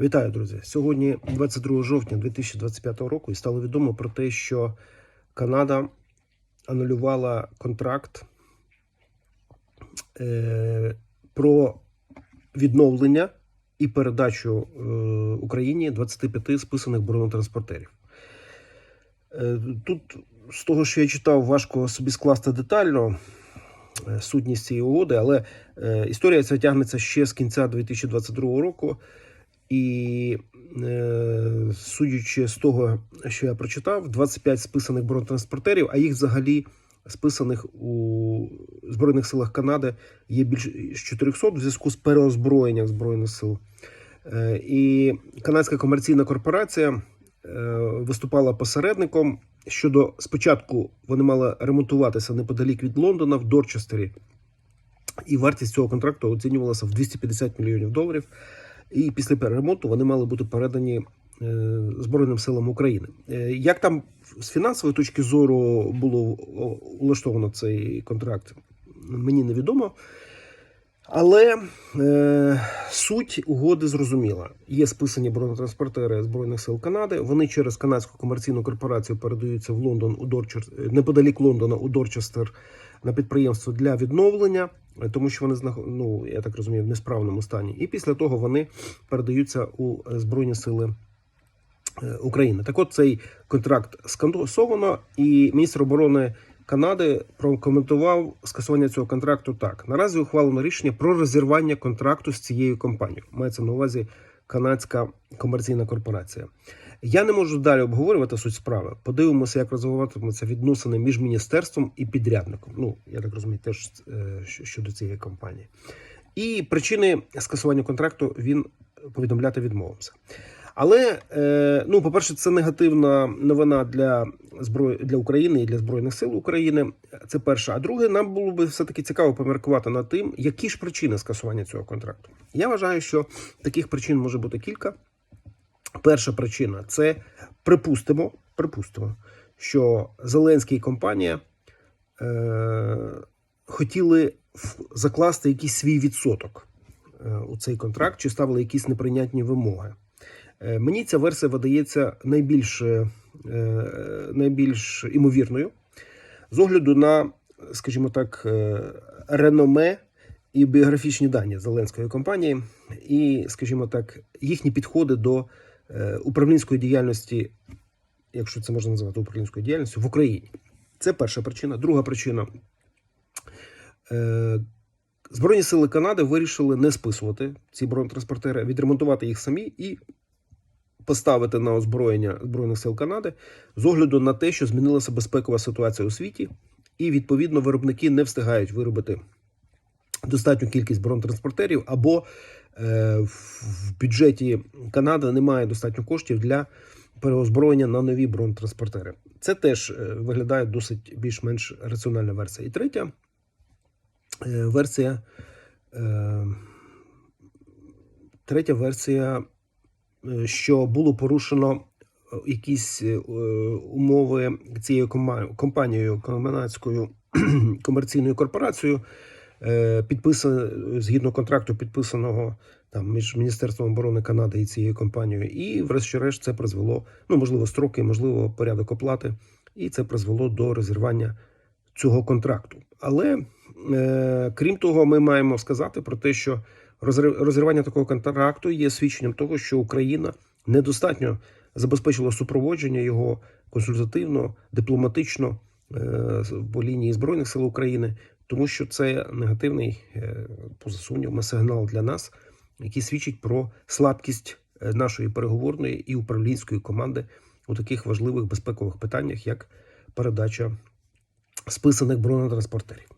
Вітаю, друзі! Сьогодні 22 жовтня 2025 року і стало відомо про те, що Канада анулювала контракт е, про відновлення і передачу е, Україні 25 списаних бронетранспортерів. Е, тут, з того, що я читав, важко собі скласти детально сутність цієї угоди, але історія ця тягнеться ще з кінця 2022 року. І е, судячи з того, що я прочитав, 25 списаних бронетранспортерів, а їх взагалі списаних у Збройних силах Канади є більше 400 в зв'язку з переозброєнням Збройних сил. Е, і канадська комерційна корпорація е, виступала посередником. Щодо спочатку вони мали ремонтуватися неподалік від Лондона в Дорчестері, і вартість цього контракту оцінювалася в 250 мільйонів доларів. І після ремонту вони мали бути передані е, Збройним силам України. Е, Як там з фінансової точки зору було улаштовано цей контракт, мені невідомо. Але е, суть угоди зрозуміла. Є списані бронетранспортери Збройних сил Канади. Вони через канадську комерційну корпорацію передаються в Лондон у Дорчестер, неподалік Лондона у Дорчестер на підприємство для відновлення, тому що вони ну, я так розумію, в несправному стані. І після того вони передаються у Збройні сили е, України. Так от цей контракт скасовано, і міністр оборони Канади прокоментував скасування цього контракту так: наразі ухвалено рішення про розірвання контракту з цією компанією. Мається на увазі канадська комерційна корпорація. Я не можу далі обговорювати суть справи. Подивимося, як розвиватимуться відносини між міністерством і підрядником. Ну я так розумію, теж е, щодо цієї компанії. І причини скасування контракту він повідомляти відмовився. Але е, ну, по-перше, це негативна новина для зброї для України і для збройних сил України. Це перше. А друге, нам було би все таки цікаво поміркувати над тим, які ж причини скасування цього контракту. Я вважаю, що таких причин може бути кілька. Перша причина це припустимо, припустимо, що Зеленський і компанія е, хотіли закласти якийсь свій відсоток е, у цей контракт, чи ставили якісь неприйнятні вимоги. Е, мені ця версія видається найбільш, е, найбільш імовірною з огляду на, скажімо так, е, реноме і біографічні дані Зеленської компанії, і, скажімо так, їхні підходи до е, управлінської діяльності, якщо це можна назвати управлінською діяльністю, в Україні. Це перша причина. Друга причина. Е, Збройні сили Канади вирішили не списувати ці бронетранспортери, відремонтувати їх самі і поставити на озброєння Збройних сил Канади з огляду на те, що змінилася безпекова ситуація у світі, і відповідно виробники не встигають виробити достатню кількість бронетранспортерів, або е, в бюджеті Канади немає достатньо коштів для переозброєння на нові бронетранспортери. Це теж е, виглядає досить більш-менш раціональна версія. І третя е, версія. Е, третя версія, що було порушено е, якісь е, умови цією компанією канадською комерційною корпорацією, е, підписано згідно контракту, підписаного там між Міністерством оборони Канади і цією компанією. І, врешті-решт, це призвело, ну можливо, строки, можливо, порядок оплати, і це призвело до розірвання цього контракту. Але е, крім того, ми маємо сказати про те, що розрив- розірвання такого контракту є свідченням того, що Україна недостатньо забезпечила супроводження його консультативно, дипломатично е, по лінії збройних сил України, тому що це негативний е, поза сумнівом сигнал для нас, який свідчить про слабкість е, нашої переговорної і управлінської команди у таких важливих безпекових питаннях, як передача списаних бронетранспортерів.